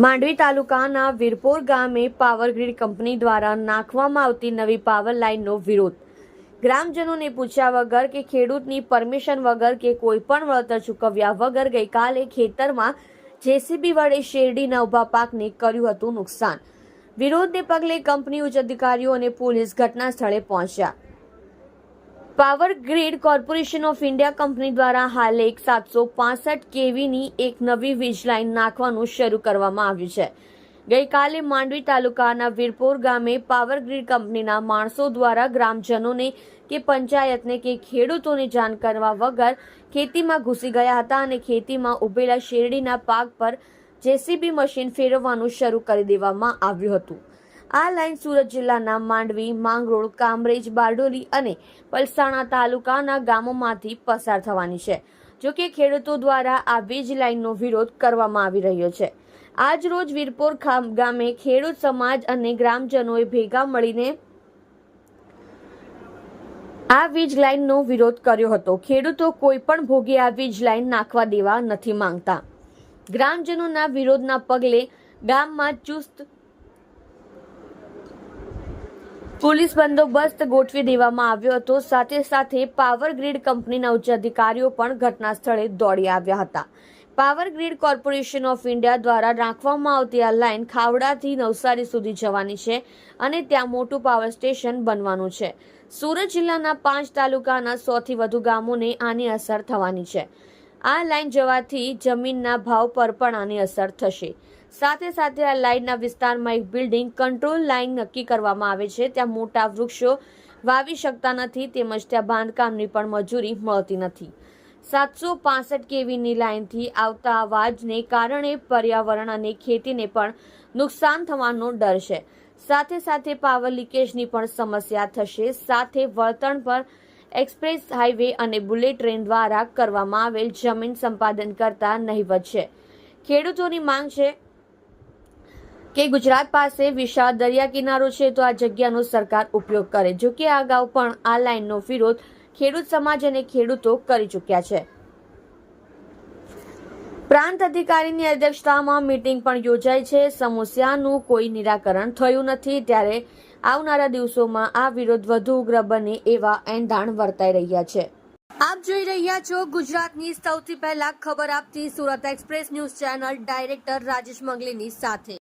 માંડવી તાલુકાના વીરપોર ગામે power grid company દ્વારા નાખવામાં આવતી નવી પાવર લાઇનનો વિરોધ. ગ્રામજનોને પૂછ્યા વગર કે ખેડૂતની પરમિશન વગર કે કોઈ પણ વળતર ચૂકવ્યા વગર ગઈકાલે ખેતરમાં જેસીબી વડે શેરડીના ઊભા પાકને કર્યું હતું નુકસાન. વિરોધને પગલે કંપની ઉચ્ચ અધિકારીઓ અને પોલીસ ઘટના સ્થળે પહોંચ્યા. Power grid corporation of India company દ્વારા હાલ એક સાતસો પાસઠ કેવીની એક નવી વીજ લાઇન નાખવાનું શરૂ કરવામાં આવ્યું છે. ગઈકાલે માંડવી તાલુકાના વીરપોર ગામે પાવર ગ્રીડ કંપનીના માણસો દ્વારા ગ્રામજનોને કે પંચાયતને કે ખેડૂતોને જાણ કરવા વગર ખેતીમાં ઘૂસી ગયા હતા અને ખેતીમાં ઉભેલા શેરડીના પાક પર જેસીબી મશીન ફેરવવાનું શરૂ કરી દેવામાં આવ્યું હતું. આ લાઇન સુરત જિલ્લાના માંડવી, માંગરોળ, કામરેજ, બારડોલી અને પલસાણા તાલુકાના ગામોમાંથી પસાર થવાની છે. જો કે ખેડૂતો દ્વારા આ વીજ લાઇનનો વિરોધ કરવામાં આવી રહ્યો છે. આજ રોજ વીરપોર ગામે ખેડૂત સમાજ અને ગ્રામજનોએ ભેગા મળીને આ વીજ લાઇનનો વિરોધ કર્યો હતો. ખેડૂતો કોઈ પણ ભોગે આ વીજ લાઇન નાખવા દેવા નથી માંગતા. ગ્રામજનોના વિરોધના પગલે ગામમાં ચુસ્ત પોલીસ બંદોબસ્ત ગોઠવી દેવામાં આવ્યો હતો. સાથે સાથે પાવર ગ્રીડ કંપનીના ઉચ્ચ અધિકારીઓ પણ ઘટના સ્થળે દોડી આવ્યા હતા. Power grid corporation of India દ્વારા રાખવામાં આવતી આ લાઇન ખાવડાથી નવસારી સુધી જવાની છે અને ત્યાં મોટું પાવર સ્ટેશન બનવાનું છે. સુરત જિલ્લાના પાંચ તાલુકાના સોથી વધુ ગામોને આની અસર થવાની છે. આ લાઇન જવાથી જમીનના ભાવ પર પણ આની અસર થશે. સાથે સાથે આ લાઇનના વિસ્તારમાં એક બિલ્ડિંગ કંટ્રોલ લાઇન નક્કી કરવામાં આવે છે. ત્યાં મોટા વૃક્ષો વાવી શકતા નથી તેમજ ત્યાં બાંધકામની પણ મજૂરી મળતી નથી. સાતસો પાસઠ કેવીની લાઇનથી આવતા અવાજને કારણે પર્યાવરણ અને ખેતીને પણ નુકસાન થવાનો ડર છે. સાથે સાથે પાવર લીકેજની પણ સમસ્યા થશે. સાથે વળતણ પર એક્સપ્રેસ હાઈવે અને બુલેટ ટ્રેન દ્વારા કરવામાં આવેલ જમીન સંપાદન કરતા નહીવત છે. ખેડૂતોની માંગ છે કે ગુજરાત પાસે વિશાળ દરિયા કિનારો છે તો આ જગ્યાનો સરકાર ઉપયોગ કરે. જો કે અગાઉ પણ આ લાઇનનો વિરોધ ખેડૂત સમાજ અને ખેડૂતો કરી ચૂક્યા છે. પ્રાંત અધિકારીની અધ્યક્ષતામાં મીટિંગ પણ યોજાઈ છે. સમસ્યાનું કોઈ નિરાકરણ થયું નથી. ત્યારે આવનારા દિવસોમાં આ વિરોધ વધુ ઉગ્ર બને એવા એંધાણ વર્તાઈ રહ્યા છે. આપ જોઈ રહ્યા છો ગુજરાતની સૌથી પહેલા ખબર આપતી Surat express news channel director Rajesh મંગલીની સાથે.